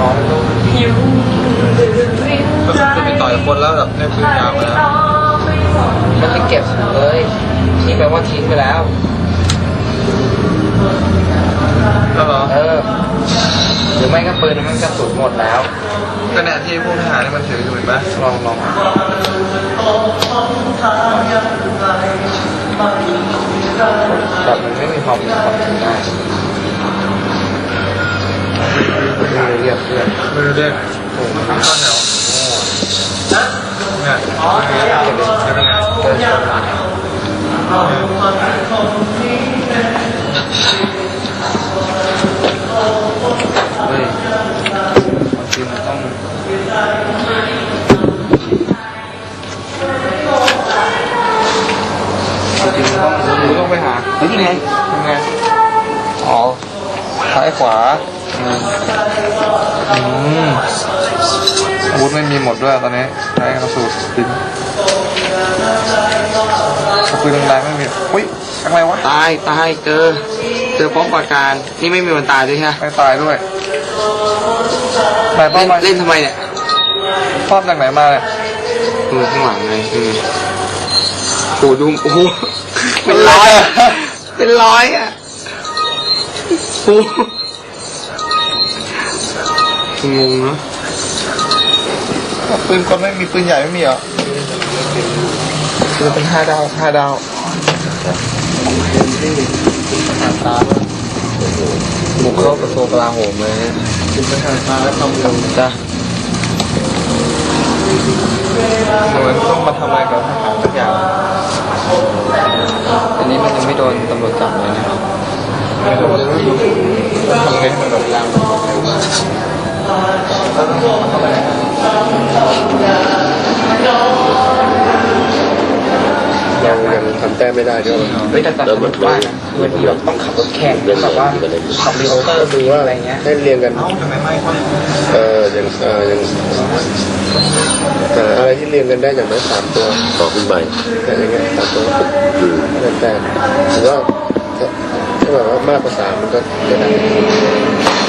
อ๋อมันต้องก็คือไปต่อยคนแล้วแบบได้ปืนยาวมาแล้วมันจะเก็บเลยที่แปลว่าทิ้งไปแล้วแล้วเหรอเออหรือไม่ก็ปืนมันกระสุนหมดแล้วก็เนี่ยที่พวกทหารนี่มันถืออยู่เห็นไหมลองลองแบบมันไม่มีความความถึงได้ งไงเดินชนมาเฮ้ยความจริงมันต้องความจริงมันต้องกูต้องไปหาเฮ้ยยังไงยังไงอ๋อซ้ายขวาอืม อาวุธไม่มีหมดด้วยตอนนี้ใช้กระสุนดินกระปืนแรงๆไม่มีอุ้ยอะไรวะตายตายเจอเจอป้อมปราการนี่ไม่มีวันตายด้วยใช่ไหมไม่ตายด้วยไหนป้อเล่มนมาเล่นทำไมเนี่ยป้อมจากไหนมาเนี่ยมือข้างหลังไงอืมโอ้โหดูโอ้โหเป็นร้อยอะเป็นร้อยอะโอ้โหงงเนอะ ปืนกลไม่มีปืนใหญ่ไม่มีเหรอคือเป็นห้าดาวห้าดาวตาบุกเข้ากระทรวงกลาโหมเลยนะปืนไม่ทันตาแล้วทำเร็วจ้ะเหมือนต้องมาทำอะไรกับทหารสักอย่างอันนี้มันยังไม่โดนตำรวจจับเลยนะไม่รู้เลยว่าทำไงให้มันแบบแรงเรายั ทำแต้มไม่ได้ด้วยเฮ้ยแต่แต่สมมติว่านะคือบางทีแบบต้องขับรถแข่งแบบว่าขับรีโอเตอร์ดูอะไรเงี้ยให้เรียงกันทำไมไม่ค่อยเออยังเออยังแต่อะไรที่เรียงกันได้อย่างน้อยสามตัวต่อขึ้นไปแต่อย่างเงี้ยสามตัวแต่แต่ถือว่าถ้าถ้าแบบว่ามากกว่าสามมันก็จะได้